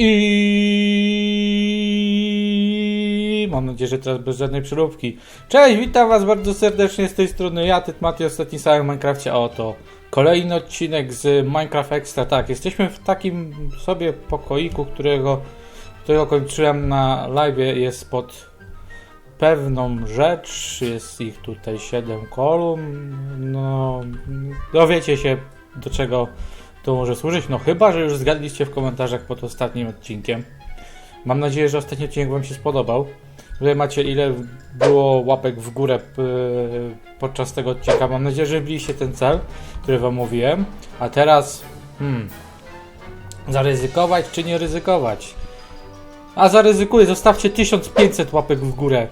I mam nadzieję, że teraz bez żadnej przeróbki. Cześć, witam was bardzo serdecznie z tej strony ja, Tytmati, ostatni samym w Minecrafcie, oto kolejny odcinek z Minecraft Extra. Tak, jesteśmy w takim sobie pokoiku, którego, którego kończyłem na live, jest pod pewną rzecz, jest ich tutaj 7 kolumn, no dowiecie się do czego to może służyć, no chyba, że już zgadliście w komentarzach pod ostatnim odcinkiem. Mam nadzieję, że ostatni odcinek Wam się spodobał. Wy macie ile było łapek w górę podczas tego odcinka. Mam nadzieję, że wbiliście ten cel, który Wam mówiłem. A teraz, hmm, zaryzykować czy nie ryzykować? A zaryzykuję, zostawcie 1500 łapek w górę.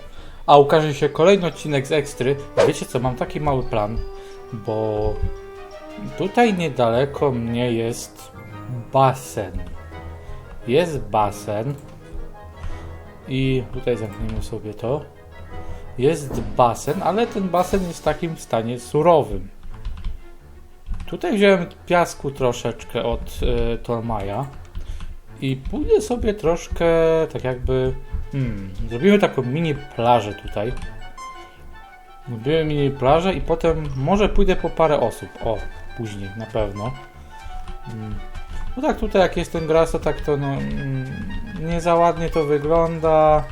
A ukaże się kolejny odcinek z ekstry. Wiecie co, mam taki mały plan, bo Tutaj niedaleko mnie jest basen. Jest basen. I tutaj zamkniemy sobie to. Jest basen, ale ten basen jest w takim stanie surowym. Tutaj wziąłem piasku troszeczkę od y, Tolmaja. I pójdę sobie troszkę tak jakby. Hmm, zrobimy taką mini plażę tutaj. Zrobimy mini plażę i potem może pójdę po parę osób. O, później na pewno. Mm. No tak, tutaj jak jest ten gras, to tak to no mm, nie za ładnie to wygląda.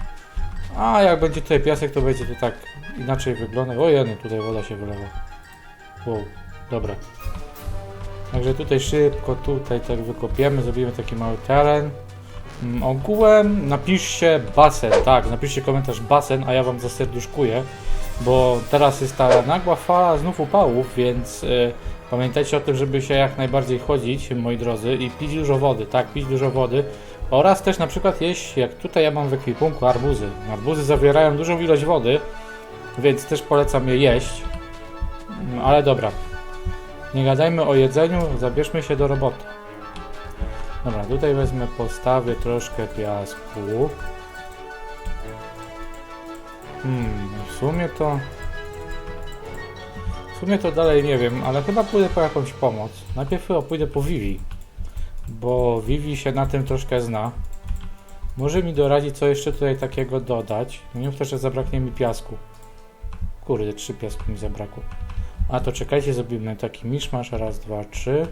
A jak będzie tutaj piasek, to będzie to tak inaczej wyglądać. O jeny, tutaj woda się wylewa. Wow, dobra. Także tutaj szybko, tutaj tak wykopiemy, zrobimy taki mały teren. Mm, Ogółem napiszcie basen, tak, napiszcie komentarz basen, a ja wam zaserduszkuję, bo teraz jest ta nagła fala znów upałów, więc y, pamiętajcie o tym, żeby się jak najbardziej chodzić, moi drodzy, i pić dużo wody, tak, pić dużo wody. Oraz też na przykład jeść, jak tutaj ja mam w ekwipunku arbuzy. Arbuzy zawierają dużą ilość wody, więc też polecam je jeść. Mm, Ale dobra, nie gadajmy o jedzeniu, zabierzmy się do roboty. Dobra, tutaj wezmę, postawię troszkę piasku. Hmm, w sumie to... W sumie to dalej nie wiem, ale chyba pójdę po jakąś pomoc. Najpierw chyba pójdę po Vivi. Bo Vivi się na tym troszkę zna. Może mi doradzi, co jeszcze tutaj takiego dodać. Mów to, że zabraknie mi piasku. Kurde, trzy piasku mi zabrakło. A to czekajcie, zrobimy taki miszmasz. Raz, dwa, trzy.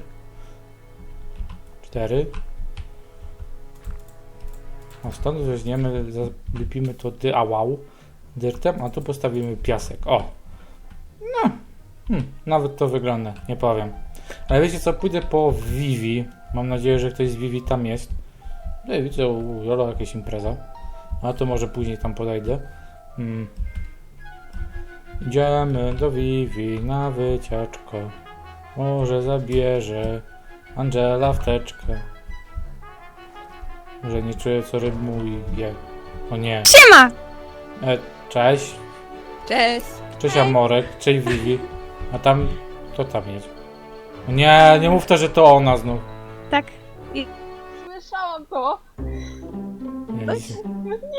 Cztery. A stąd weźmiemy, zalipimy to dy, a wow, dyrtem, a tu postawimy piasek. O! No, hmm, nawet to wygląda, nie powiem. Ale wiecie co, pójdę po Vivi. Mam nadzieję, że ktoś z Vivi tam jest. No widzę u Jolo jakieś impreza. A to może później tam podejdę. Hmm. Idziemy do Vivi na wycieczkę. Może zabierze Angela wteczkę. Że nie czuję co rymuje. O nie. Siema! E, cześć. Cześć! Cześć Amorek. Cześć Vivi. A tam... Kto tam jest? Nie, nie mów to, że to ona znów. Tak. Słyszałam to. Nie,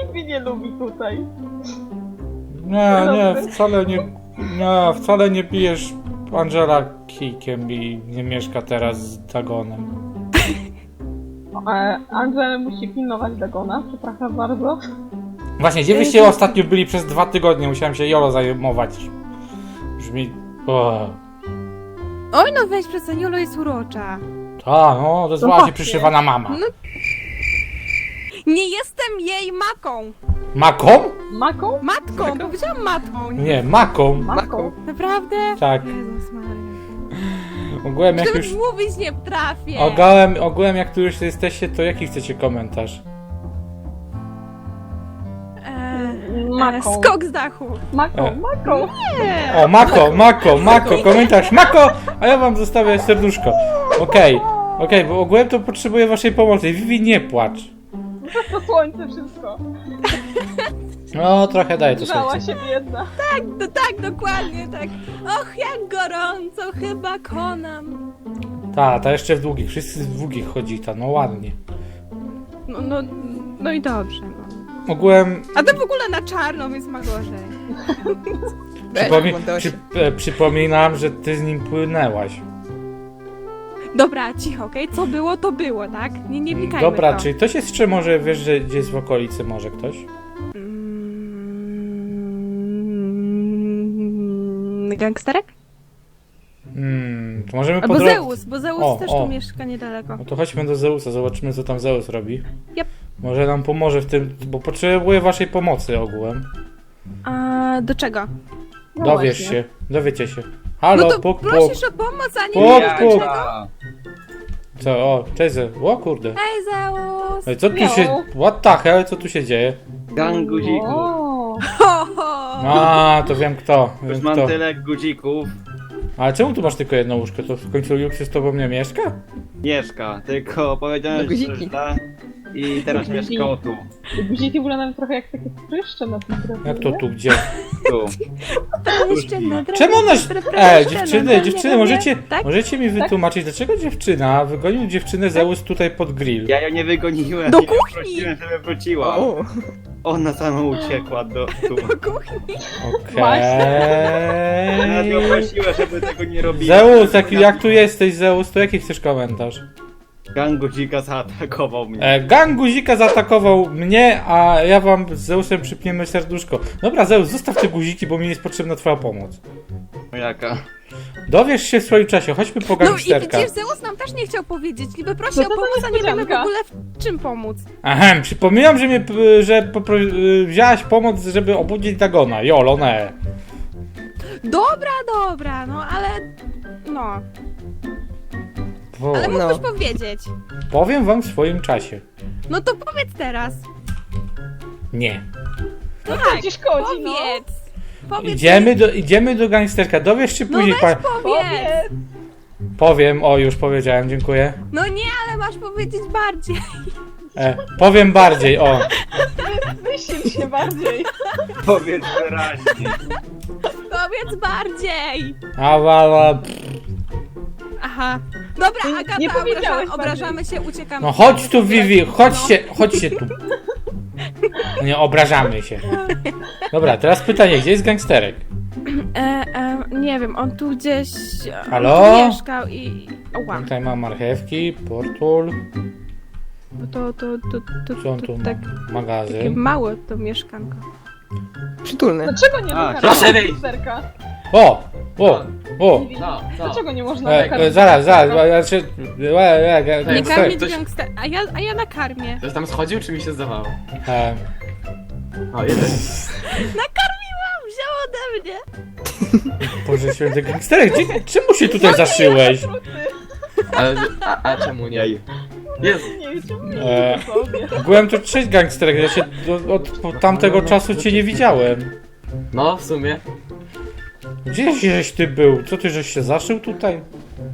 Nikt mnie nie lubi tutaj. nie, nie, wcale nie... Nie, wcale nie pijesz Angela kijkiem i nie mieszka teraz z Dagonem. E, Angel musi pilnować Dagona, przepraszam bardzo. Właśnie, gdzie wyście ostatnio byli przez dwa tygodnie? Musiałem się Jolo zajmować. Brzmi... O. Oj no weź przestań, Jolo jest urocza. Ta, no, odezwała No się właśnie. przyszywana mama. No. Nie jestem jej maką! Maką? Maką? Matką! Powiedziałam matką! Nie. Nie, maką. Maką. Naprawdę? Tak. Jezus Maria. Ogółem jak Nawet już... mówić nie potrafię! Ogółem, ogółem jak tu już jesteście, to jaki chcecie komentarz? Maką. skok z dachu! Maką, maką. Nie. O, Mako, Mako, Mako, komentarz Mako, a ja wam zostawię serduszko. Okej, okej, bo ogółem to potrzebuję waszej pomocy. Vivi, nie płacz. To słońce wszystko. No, trochę daję to Grzała słońce. się biedna. No tak, dokładnie tak. Och, jak gorąco, chyba konam. Ta, ta jeszcze w długich, wszyscy w długich chodzi, ta, no ładnie. No, no, no i dobrze, Ogółem A to w ogóle na czarno, więc ma gorzej. przypomi- przy, e, przypominam, że ty z nim płynęłaś. Dobra, cicho, okej? Co było, to było, tak? Nie, nie wnikajmy Dobra, w to. czy ktoś jeszcze może, wiesz, że gdzieś w okolicy może ktoś? Mm, Gangsterek? Hmm, to możemy Albo Zeus, bo Zeus O, też o. tu mieszka niedaleko. No to chodźmy do Zeusa, zobaczymy co tam Zeus robi. Yep. Może nam pomoże w tym, bo potrzebuję waszej pomocy ogółem. A do czego? No Dowiesz właśnie. się, dowiecie się. Halo, no to puk, puk. prosisz o pomoc, a nie Puk, wiesz puk. dlaczego? Co, o, cześć. O kurde. Hej Zeus! Ej, co tu Miau. się, what the hell, co tu się dzieje? Gang guzików. O, Ho, ho. A, to wiem kto, Już wiem mam kto. tyle guzików. Ale czemu tu masz tylko jedno łóżko? To w końcu Juksy z tobą nie mieszka? Mieszka, tylko powiedziałem, No że guziki. źle i teraz Guziki. mieszkał tu. guziki wyglądają trochę jak takie pryszcze na tym drewnie. Jak to tu, gdzie? Tu. Jeszcze na drewnie, Czemu ona... Ej, drewnie, dziewczyny, drewnie, dziewczyny, drewnie. możecie, Tak? możecie mi wytłumaczyć, dlaczego dziewczyna wygonił dziewczynę Zeus tutaj pod grill? Ja ją nie wygoniłem, Do ja ją kuchni. prosiłem, żeby wróciła. Ona sama uciekła do tu. Do kuchni. Ja ją Okej. prosiłem, żeby tego nie robiła. Zeus, jak, jak tu jesteś Zeus, to jaki chcesz komentarz? Gang guzika zaatakował mnie. E, gang guzika zaatakował mnie, a ja wam z Zeusem przypniemy serduszko. Dobra Zeus, zostaw te guziki, bo mi jest potrzebna twoja pomoc. No Jaka? Dowiesz się w swoim czasie, chodźmy po No i gangsterka. widzisz, Zeus nam też nie chciał powiedzieć. Niby prosi No o to pomoc, a nie wiemy w niespodzianka. ogóle w czym pomóc. Aha, przypominam, że, mnie, p- że popro- y, wzięłaś pomoc, żeby obudzić Dagona. Jolo, ne. Dobra, dobra, no ale... No, Bo- ale mógłbyś powiedzieć. Powiem wam w swoim czasie. No to powiedz teraz. Nie. No Co ci szkodzi, no? Powiedz. Powiedz. Idziemy do, idziemy do gangsterka. Dowiesz się No później. weź pa- powiedz. Powiem, o już powiedziałem, dziękuję. No nie, ale masz powiedzieć bardziej. E, powiem bardziej, o. Wysil się bardziej. Powiedz wyraźnie. Powiedz bardziej. A, a, a, Aha. Dobra, Nie- Agata, nie obraża, obrażamy się, uciekamy. No chodź tu, Vivi, chodźcie, chodźcie tu. Nie obrażamy się. Dobra, teraz pytanie, gdzie jest gangsterek? E, e, nie wiem, on tu gdzieś e, Halo? Tu mieszkał i... Oła, Tutaj mam marchewki, portul, bo to, to, to, to, co on to, tu tak, ma? takie Magazyn. małe to mieszkanko. Przytulny. Dlaczego nie A, dokarmić proszę wyjść. gangsterka? O, o, o. Co? Co? Dlaczego nie można E, zaraz, zaraz, gangsterka? znaczy, e, e, e, Nie karmić ktoś- gangster... A ja, a ja nakarmię. Ktoś tam schodził, czy mi się zdawało? e, O, jeden. Nakarmiłam, wziął ode mnie. Boże święty gangsterek, gdzie, czemu się tutaj zaszyłeś? Ale, a, a czemu nie? Jest. Nie wiem, czemu nie E, sobie. Byłem tu trzeć gangsterek, ja się od, od, od tamtego czasu cię nie widziałem. No, w sumie. Gdzie żeś ty był? Co ty żeś się zaszył tutaj?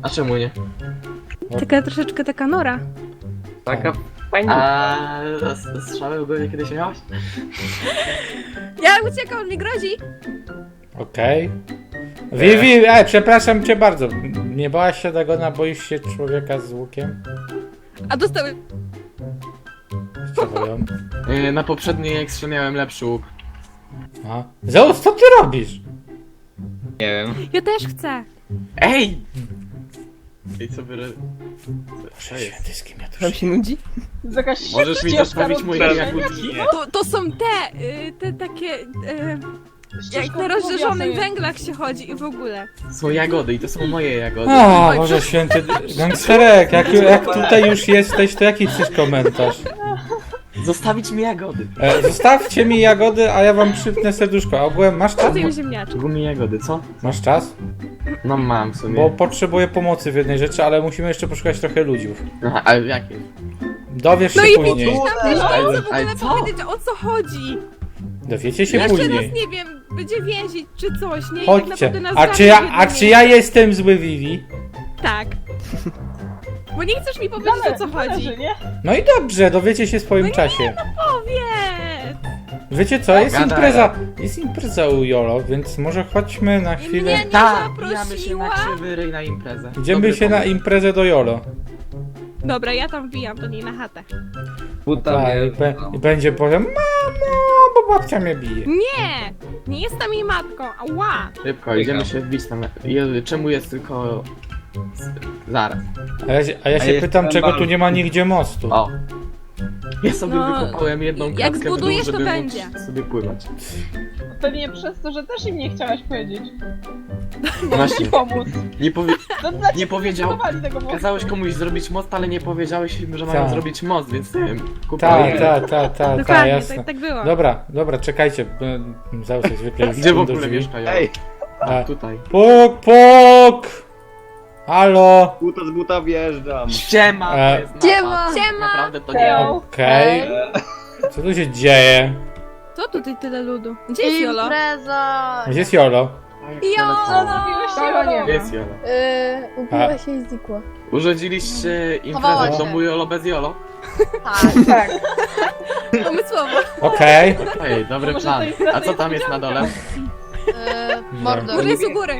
A czemu nie? Taka troszeczkę taka nora. Taka fajna. A s- strzały ogólnie kiedyś miałaś? Ja uciekam, on mi grozi. Okej. Vivi, e, przepraszam cię bardzo. Nie bałaś się Dagona, boisz się człowieka z łukiem? A ją? Yy, Na poprzedniej ekstra miałem lepszy łuk. A. Zeus, co ty robisz? Nie wiem. Ja też chcę. Ej! Ej, co wy... ro- Co, jest? Święty, z kim ja tu Wam się nudzi? To jest jakaś Możesz mi ścieżka zostawić moje rozdzielenia. jagódki? To, to są te, y, te takie... Y, jak Ścieżka na rozżarzonych powiedzenia. węglach się chodzi i w ogóle. Są jagody i to są moje jagody. A, Boże święty, gangsterek, jak, jak tutaj już jesteś, to jaki chcesz komentarz? Zostawić mi jagody. E, zostawcie mi jagody, a ja wam przypnę serduszko. A ogółem masz czas? Ty ziemniaczek. Gumi jagody, co? Masz czas? No mam w sumie. Bo potrzebuję pomocy w jednej rzeczy, ale musimy jeszcze poszukać trochę ludziów. Aha, ale jakie? Dowiesz No się i później. widzisz, tam też Ale- nie chcę w ale ogóle co? powiedzieć o co chodzi. Dowiecie się Jeszcze później. nie wiem, będzie więzić czy coś, nie? I tak Chodźcie. naprawdę nas A czy ja, a czy ja jestem zły, Vivi? Tak. Bo nie chcesz mi powiedzieć o co chodzi. Nie? No i dobrze, dowiecie się w swoim No czasie. Powiedz! Wiecie co, jest impreza, jest impreza u Jolo, więc może chodźmy na chwilę. Mnie nie Tak, się zaprosiła. na krzywy ryj na imprezę. Idziemy Dobry się na pomysł. imprezę do Jolo. Dobra, ja tam wbijam do niej na chatę. Buta Tak, i, be, I będzie powiem, mamo, bo babcia mnie bije. Nie! Nie jestem jej matką, ała! Szybko, idziemy się wbić tam. Je- Czemu jest tylko Zaraz. A ja, się- a ja się jest pytam, ten czego tu balon. nie ma nigdzie mostu. O. Ja sobie No, wykopałem jedną jak klatkę w dół, zbudujesz, to żeby będzie. móc sobie pływać. Pewnie przez to, że też im nie chciałaś powiedzieć. Właśnie. Pomóc. Nie, powie... No dla nie powiedział... budowali tego mostu. Kazałeś komuś zrobić most, ale nie powiedziałeś im, że mają Tak. zrobić most, więc nie wiem. Tak, kupuję. tak, tak, tak, ta, Dokładnie, jasne. tak, tak było. Dobra, dobra, czekajcie. Zaraz jak zwykle Gdzie w do ogóle mieszkają? Ej, A, Tutaj. Puk, puk! Halo? buta z buta wjeżdżam. Siema! E, to jest napad. Siema! Siema! Naprawdę to nie Siema. Okej. Co tu się dzieje? Co tutaj tyle ludu? Gdzie jest Jolo? Impreza! Gdzie jest Jolo? Jolo! Nie ma. Jest Jolo. Yy, ubiła się i znikła. Urządziliście imprezę Chowała w się. domu Jolo bez Jolo? Tak. Tak. Umysłowo. Okej. Ej, dobry Może plan. to A co tam jest na dole? Yy, mordor. Może jest u góry.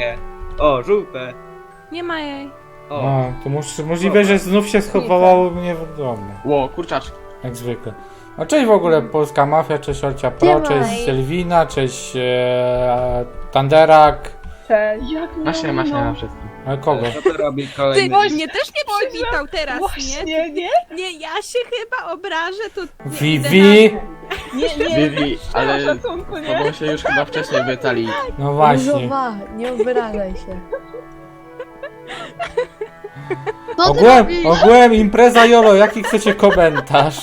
O, żółte. Nie ma jej. O, No, to mus- możliwe, że znów się schowało mnie w domu. Ło, kurczaczki. Jak zwykle. A cześć w ogóle Polska Mafia, cześć Olcia Pro, Siema. cześć Selwina, cześć e, Tanderak. Cześć. Jak Na się, ma się na wszystkim. Ale kogo? co to robi Ty kolejny? mnie też nie przywitał teraz, nie? Właśnie, nie? Nie, ja się chyba obrażę tu. nie Vivi. Nie, nie. Vivi, ale Ale... szacunku, nie? się już chyba wcześniej wytali. No właśnie. Różowa, nie obrażaj się. Co ty Ogółem, robisz? ogółem impreza Jolo, jaki chcecie komentarz?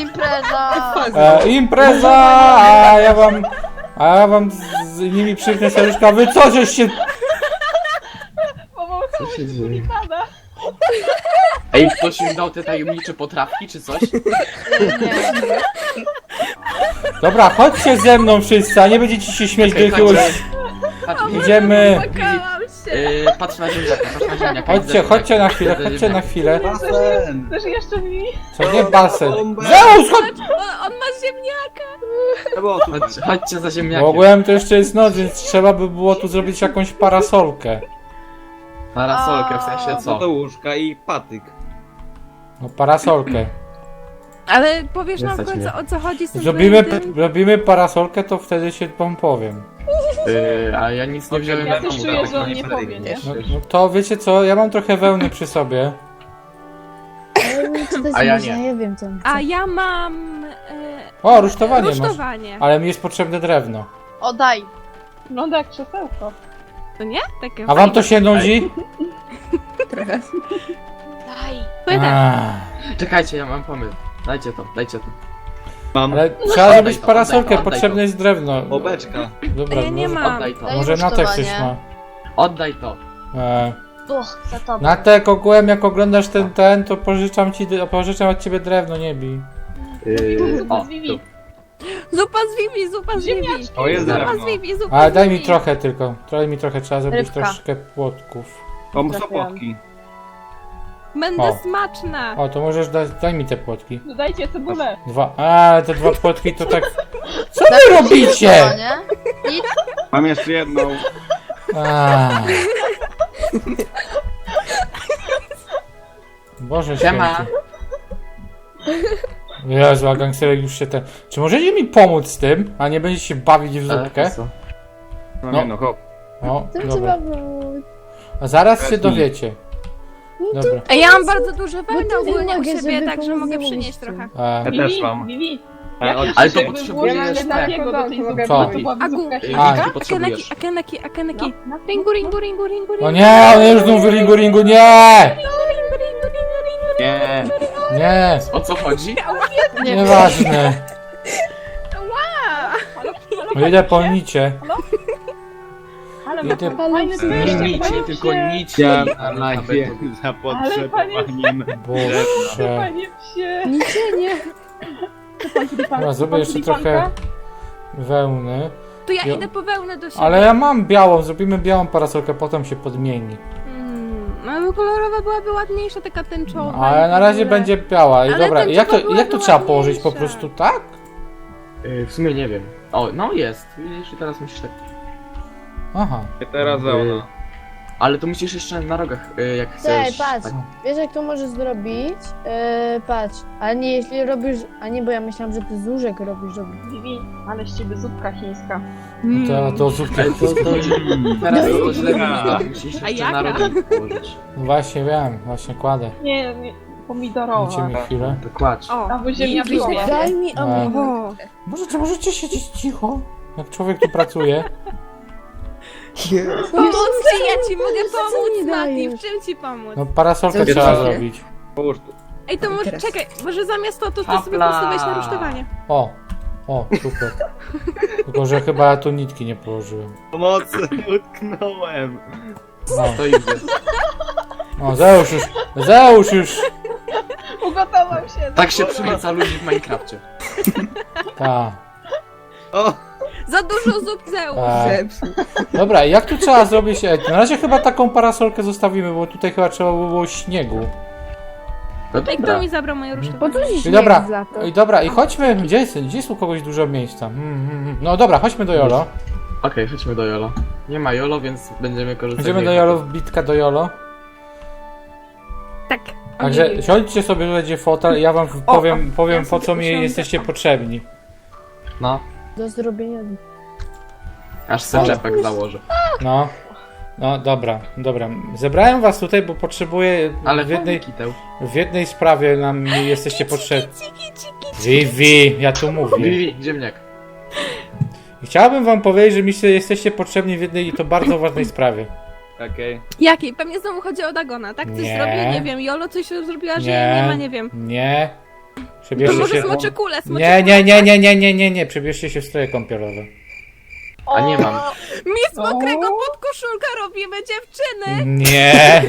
Impreza! E, impreza, a ja wam, a ja wam z, z nimi przyknę serduszka, wy co żeście... Co się dzieje? Ej, ktoś im dał te tajemnicze potrawki czy coś? Nie. Dobra, chodźcie ze mną wszyscy, a nie będziecie się śmieć do jakiegoś... Idziemy. Płakałam. Yy, patrz na ziemniaka, patrz na ziemniaka. Chodźcie, Widzę chodźcie na chwilę, chodźcie na ziemniaki. chwilę. Basen. Też jeszcze mi. Co nie basen? Zeus, chodź! On ma ziemniaka. To było tu. Chodź, chodźcie za ziemniakiem. ogółem to jeszcze jest noc, więc trzeba by było tu zrobić jakąś parasolkę. Parasolkę, w sensie Co co? do łóżka i patyk. No parasolkę. Ale powiesz nam w końcu o co chodzi z tym Zrobimy, twoim tym? robimy parasolkę, to wtedy się wam powiem. Yy, a ja nic nie wziąłem Ja na też domu, czuję, że on nie będę powie, nie? No, no to wiecie co, ja mam trochę wełny przy sobie. Ale czy to jest A ja można? nie. Ja wiem co on A ja mam... E, O, rusztowanie masz. rusztowanie. Ale mi jest potrzebne drewno. Oddaj. Wygląda jak krzesełko. To nie? Takie A wam to się nudzi? Daj. Czekajcie, ja mam pomysł. Dajcie to, dajcie to. Mam Ale trzeba Oddaj zrobić to, parasolkę, oddaj to, oddaj potrzebne jest drewno. bobeczka. Dobra, Ja nie może, mam. Oddaj to. Daj może Natek coś ma. Oddaj to. E, Uch, za tobą. Natek, ogółem jak oglądasz ten, ten, to pożyczam ci, pożyczam od ciebie drewno, nie bij. Yy, Zupa o, z Vivi. tu. Zupa z Vivi, zupa z Vivi. Ziemniaczki. O, jest Zupa drewno. z Vivi, zupa Ale z daj mi Vivi. trochę tylko, trochę mi trochę, trzeba zrobić Rybka. troszkę płotków. Mam Trafiłam. sopotki. Będę O. smaczna. O, to możesz dać, daj mi te płotki. Dodajcie cebulę. Dwa, a te dwa płotki to tak... Co wy mi robicie? Mam jeszcze jedną. A. Boże Siema. święty. Jezu, a gangsterek już się ten... Czy możecie mi pomóc z tym, a nie będziecie się bawić w zupkę? Mam No. jedną, hop. O, Co dobra. trzeba było? A zaraz się dowiecie. Dobra. Ej, ja mam bardzo duże Bo wełny ty ogólnie u mogę, siebie, żeby także pomóc mogę przynieść trochę. A, Ja też mam. Vivi. Ale od Ale to dzisiaj- potrzebujesz Ja mam tak. takiego do tej zupy, Co? bo to była Agu. Ej, Akeneki, akeneki, akeneki. No, Ringu, ringu, ringu, ringu, ringu. O nie, on już znów ringu, ringu, nie! Nie. Nie, O co chodzi? Nie nieważne. No idę po nicie. Ale Idę- ma fajny Nie Nie deszcz, nicie, boję tylko nicie. Ja A na to- za potrzebowaniem. Boże. Panie psie. Nic nie. Dobra, zrobię jeszcze trochę wełny. To ja idę po wełnę do siebie. Ale ja mam białą, zrobimy białą parasolkę, potem się podmieni. Mm, no bo kolorowa byłaby ładniejsza, taka tęczowa. i Ale w na razie ogóle. będzie biała. I Ale dobra, jak to, byłaby jak to trzeba położyć? Po ładniejsza. prostu tak? Yy, w sumie nie wiem. O, no jest. Widzisz, i teraz musisz tak... Aha. Teraz wełna. Ale to musisz jeszcze na rogach, y, jak chcesz. patrz. tak. Wiesz jak to możesz zrobić? Yy, patrz, ale nie jeśli robisz, a nie, bo ja myślałam, że ty z łóżek robisz, robisz. Vivi, ale z ciebie zupka chińska. To, to zupki. Ale to, to, teraz to źle wygląda. Musisz A jeszcze na jaka? rogi położyć. Właśnie wiem, właśnie kładę. Nie, nie, Dajcie pomidorowa. mi chwilę. To kładź. O, i. Daj mi A. omin. O, Możecie, możecie siedzieć cicho, jak człowiek tu pracuje. Pomóc ci, ja ci mogę Co pomóc, Mati, dajesz? w czym ci pomóc? No parasolkę trzeba zrobić. Połóż tu. Ej, to może, Teraz. czekaj, może zamiast to, to, to sobie Hopla. po prostu weź na rusztowanie. O, o, super. Tylko, że chyba ja tu nitki nie położyłem. Pomocy, utknąłem. No, To idzie. o, Zeusz już, Zeusz już. Ugotował się. Tak się przywraca ludzi w Minecrafcie. Ta, O, Za dużo zup zeł. Zepsuł. Dobra, jak tu trzeba zrobić? E, Na razie chyba taką parasolkę zostawimy, bo tutaj chyba trzeba by było śniegu. No Ej, kto dobra. mi zabrał moje Po rusztowanie? co ci I śnieg dobra, z lata? i dobra, i chodźmy, gdzie jest, gdzie jest u kogoś dużo miejsca? Hmm, hmm, hmm. No dobra, chodźmy do Jolo. Okej, chodźmy do Jolo. Nie ma Jolo, więc będziemy korzystać Idziemy do Jolo, chatu. wbitka do Jolo. Tak. Także siądźcie sobie, że będzie fotel i ja wam powiem, powiem ja po sobie co mi usiądę. jesteście potrzebni. No, Do zrobienia. aż se założę. No. No dobra, dobra. Zebrałem was tutaj, bo potrzebuję Ale w jednej, kiteł. w jednej sprawie nam jesteście potrzebni. Vivi, ja tu mówię. Vivi, ziemniak. Chciałbym wam powiedzieć, że mi się jesteście potrzebni w jednej i to bardzo ważnej sprawie. okej. Jakiej? Pewnie znowu chodzi o Dagona, tak? Coś Nie. zrobił? Nie wiem. Jolo coś zrobiła, że Nie. nie ma, nie wiem. Nie. To Przebierzcie może się. smocze kule, smocze Nie, nie, nie, nie, nie, nie, nie, nie. Przebierzcie się w stroje kąpielowe. A nie mam. Mi z mokrego podkoszulka robimy, dziewczyny! Nie.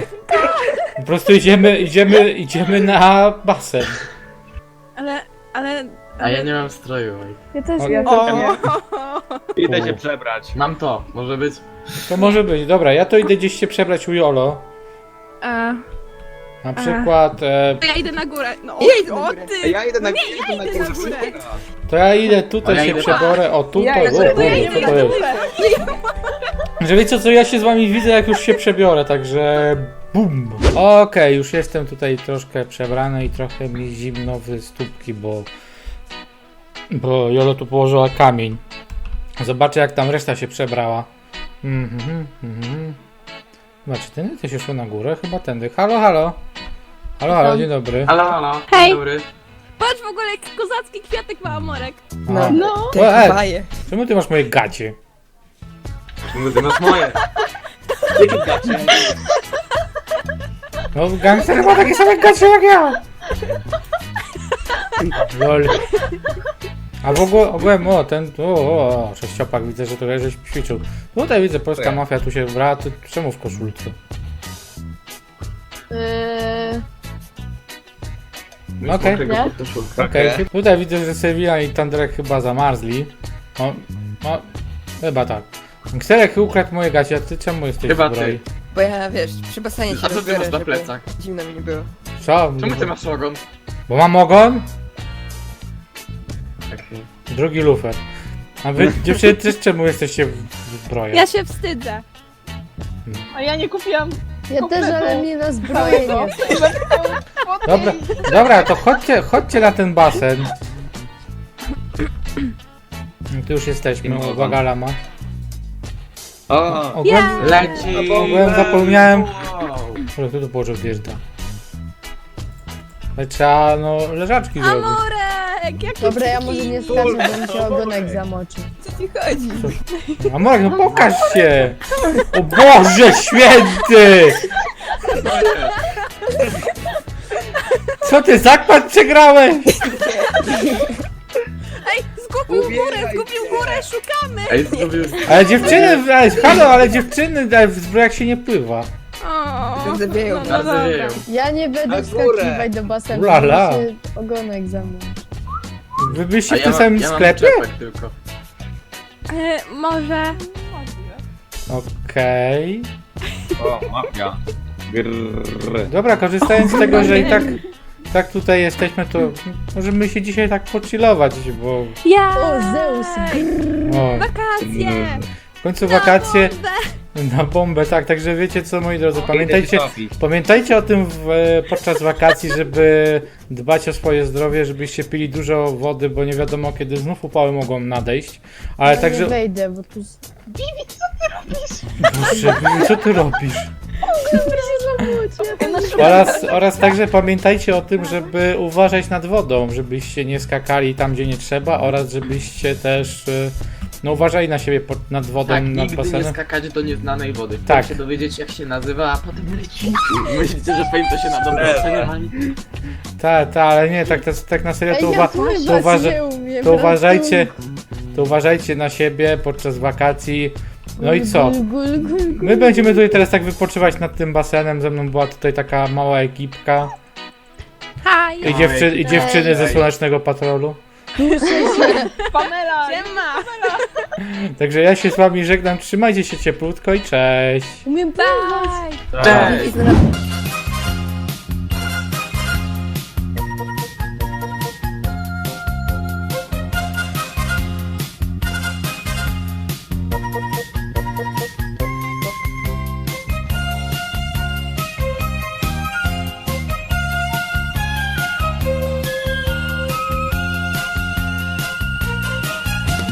Po prostu idziemy, idziemy, idziemy na basen. Ale, ale... A ja nie mam stroju. oj. Ja też O, ja też nie. Idę się przebrać. Mam to, może być. To może być. Dobra, ja to idę gdzieś się przebrać u Jolo. E, Na przykład. E, to ja idę na górę. No, Ja idę na o górę. ty! Ja idę na Nie, ja idę na górę. to ja idę tutaj A ja się idę- przebiorę. O Ja tutaj. idę O, górę. co to jest? Że wiecie co, ja się z wami widzę jak już się przebiorę, także bum. Okej, już jestem tutaj troszkę przebrany i trochę mi zimno w stópki, bo bo Jolo tu położyła kamień. Zobaczę jak tam reszta się przebrała. Mhm, mhm, mhm. Chyba czy tędy też szło na górę? Chyba tędy. Halo, halo. Halo, halo, dzień dobry. Halo, halo. Hej. Dzień dobry. Patrz w ogóle, jaki kozacki kwiatek ma amorek. A, No. Te E. baje. czemu ty masz moje gacie? Czemu ty masz moje? No gangster ma takie same gacie jak ja. Lol. A w ogóle, ogółem, o, ten, o, o, o, sześciopak, widzę, że trochę żeś ćwiczył. Tutaj widzę, polska mafia tu się ty czemu w koszulce? Yy, Okej, Mokrego Nie? podkoszulka. okej. Tutaj widzę, że Sevilla i Tandrek chyba zamarzli. O, no, chyba tak. Gangsterek ukradł moje gacie, a ty czemu jesteś Chyba w zbroi? Bo ja, wiesz, przy basenie się A co ty rozbiorę, masz na żeby plecach? Zimno mi nie było. Co? Czemu ty masz ogon? Bo mam ogon? Okej. Drugi lufer. A wy, dziewczyny, też czemu jesteście w, w? Ja się wstydzę. A ja nie kupiłam ja też, ale mnie na zbrojenie. Dobra, dobra, to chodźcie, chodźcie na ten basen. No Tu już jesteśmy, uwaga lama. O, Ogółem, Leci! ogółem zapomniałem. Wow. Kto tu położył wjeżdża? Ale trzeba, no, leżaczki zrobić. Amorek! Jaki Dobra, ja może nie skaczę, bo mi się ogonek zamoczy. Co ci chodzi? A Marek, no pokaż się! O Boże święty! Co ty, zakład przegrałeś? Ej, zgubił górę, zgubił górę, szukamy! Ej, zgubił... Ale dziewczyny, ale, halo, ale dziewczyny, ale w zbrojach się nie pływa. O, Zabieją. no, no Bardzo dobra. wieją. Ja nie Na będę górę. wskakiwać do basenu, bo mi się ogonek zamoczy. Wy byliście A w ja tym mam, samym ja mam sklepie? czepek tylko. E, może... Okej. o, mafia. Grrr. Dobra, korzystając z tego, że i tak, tak tutaj jesteśmy, to możemy się dzisiaj tak pochillować, bo Ja! O, Zeus! o, Wakacje! w końcu wakacje, Na bombę, tak, także wiecie co, moi drodzy, pamiętajcie, pamiętajcie o tym w, e, podczas wakacji, żeby dbać o swoje zdrowie, żebyście pili dużo wody, bo nie wiadomo kiedy znów upały mogą nadejść, ale ja także... nie wejdę, bo tu... Boże, Bibi, co ty robisz? Oraz, oraz także pamiętajcie o tym, żeby uważać nad wodą, żebyście nie skakali tam, gdzie nie trzeba oraz żebyście też e, no, uważali na siebie pod, nad wodą, Tak, nad nigdy nie basenem. skakać do nieznanej wody. Tak. Tak. się dowiedzieć jak się nazywa, a potem lecić. Myślicie, że powiem to się na dobre ocenie wali? Tak, tak, ale nie, tak, tak, tak na serio to, uwa- to, uważa- to uważajcie, ratuj. to uważajcie na siebie podczas wakacji. No i co? My będziemy tutaj teraz tak wypoczywać nad tym basenem. Ze mną była tutaj taka mała ekipka. Hi! I, dziewczy- i dziewczyny ze. Słonecznego Patrolu. Pamela! Siema! Także ja się z wami żegnam. Trzymajcie się cieplutko i cześć. Umiem pływać. Bye! Cześć!